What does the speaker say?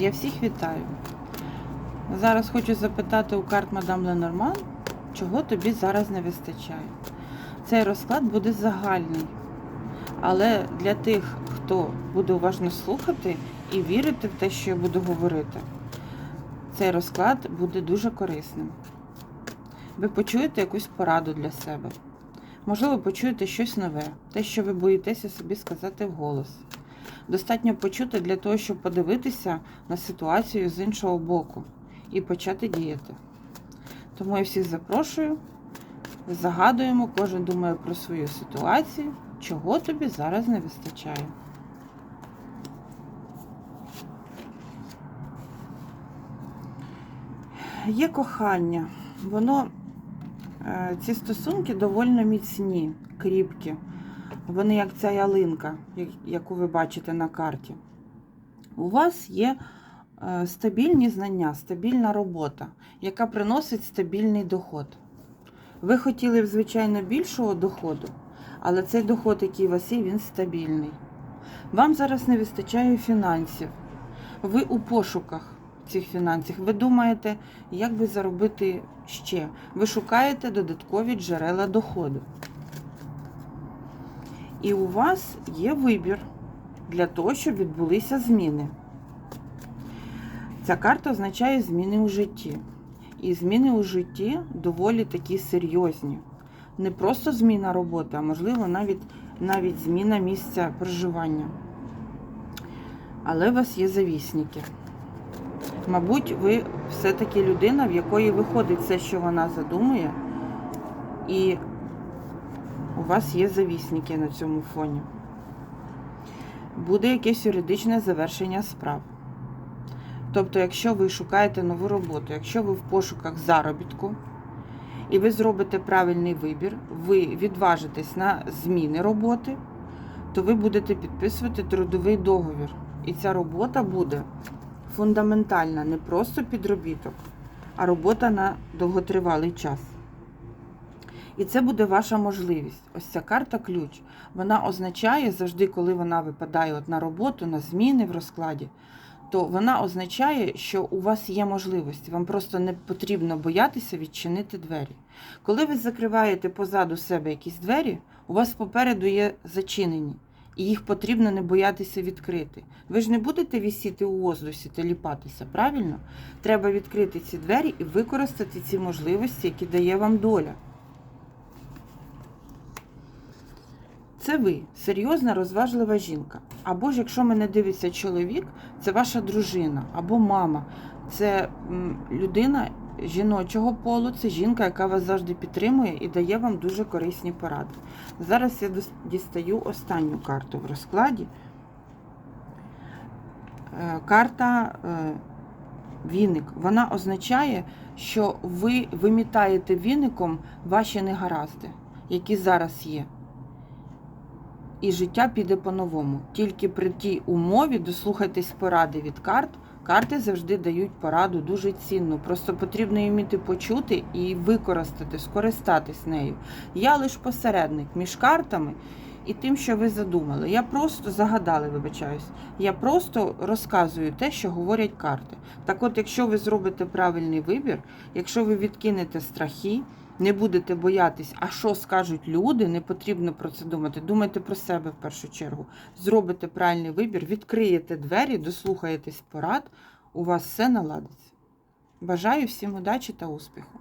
Я всіх вітаю. Зараз хочу запитати у карт мадам Ленорман, чого тобі зараз не вистачає. Цей розклад буде загальний. Але для тих, хто буде уважно слухати і вірити в те, що я буду говорити, цей розклад буде дуже корисним. Ви почуєте якусь пораду для себе. Можливо, почуєте щось нове, те, що ви боїтеся собі сказати вголос. Достатньо почути для того, щоб подивитися на ситуацію з іншого боку і почати діяти. Тому я всіх запрошую, загадуємо, кожен думає про свою ситуацію, чого тобі зараз не вистачає. Є кохання, воно, е, ці стосунки доволі міцні, кріпкі. Вони як ця ялинка, яку ви бачите на карті. У вас є е, стабільні знання, стабільна робота, яка приносить стабільний доход. Ви хотіли б, звичайно, більшого доходу, але цей доход, який у вас є, він стабільний. Вам зараз не вистачає фінансів. Ви у пошуках цих фінансів. Ви думаєте, як би заробити ще. Ви шукаєте додаткові джерела доходу. І у вас є вибір для того, щоб відбулися зміни. Ця карта означає зміни у житті. І зміни у житті доволі такі серйозні. Не просто зміна роботи, а можливо навіть, навіть зміна місця проживання. Але у вас є завісники. Мабуть, ви все-таки людина, в якої виходить все, що вона задумує, і у вас є завісники на цьому фоні. Буде якесь юридичне завершення справ. Тобто, якщо ви шукаєте нову роботу, якщо ви в пошуках заробітку, і ви зробите правильний вибір, ви відважитесь на зміни роботи, то ви будете підписувати трудовий договір. І ця робота буде фундаментальна, не просто підробіток, а робота на довготривалий час. І це буде ваша можливість. Ось ця карта ключ. Вона означає завжди, коли вона випадає от на роботу, на зміни в розкладі, то вона означає, що у вас є можливості. Вам просто не потрібно боятися відчинити двері. Коли ви закриваєте позаду себе якісь двері, у вас попереду є зачинені, і їх потрібно не боятися відкрити. Ви ж не будете вісіти у воздусі та ліпатися, правильно? Треба відкрити ці двері і використати ці можливості, які дає вам доля. Це ви, серйозна, розважлива жінка. Або ж, якщо мене дивиться чоловік, це ваша дружина або мама. Це людина жіночого полу, це жінка, яка вас завжди підтримує і дає вам дуже корисні поради. Зараз я дістаю останню карту в розкладі. Е, Карта е, віник. Вона означає, що ви вимітаєте віником ваші негаразди, які зараз є і життя піде по-новому. Тільки при тій умові дослухайтесь поради від карт. Карти завжди дають пораду дуже цінну. Просто потрібно її вміти почути і використати, скористатись нею. Я лише посередник між картами і тим, що ви задумали. Я просто загадали, вибачаюсь. Я просто розказую те, що говорять карти. Так от, якщо ви зробите правильний вибір, якщо ви відкинете страхи, не будете боятись, а що скажуть люди, не потрібно про це думати. Думайте про себе в першу чергу. Зробите правильний вибір, відкриєте двері, дослухаєтесь порад, у вас все наладиться. Бажаю всім удачі та успіху!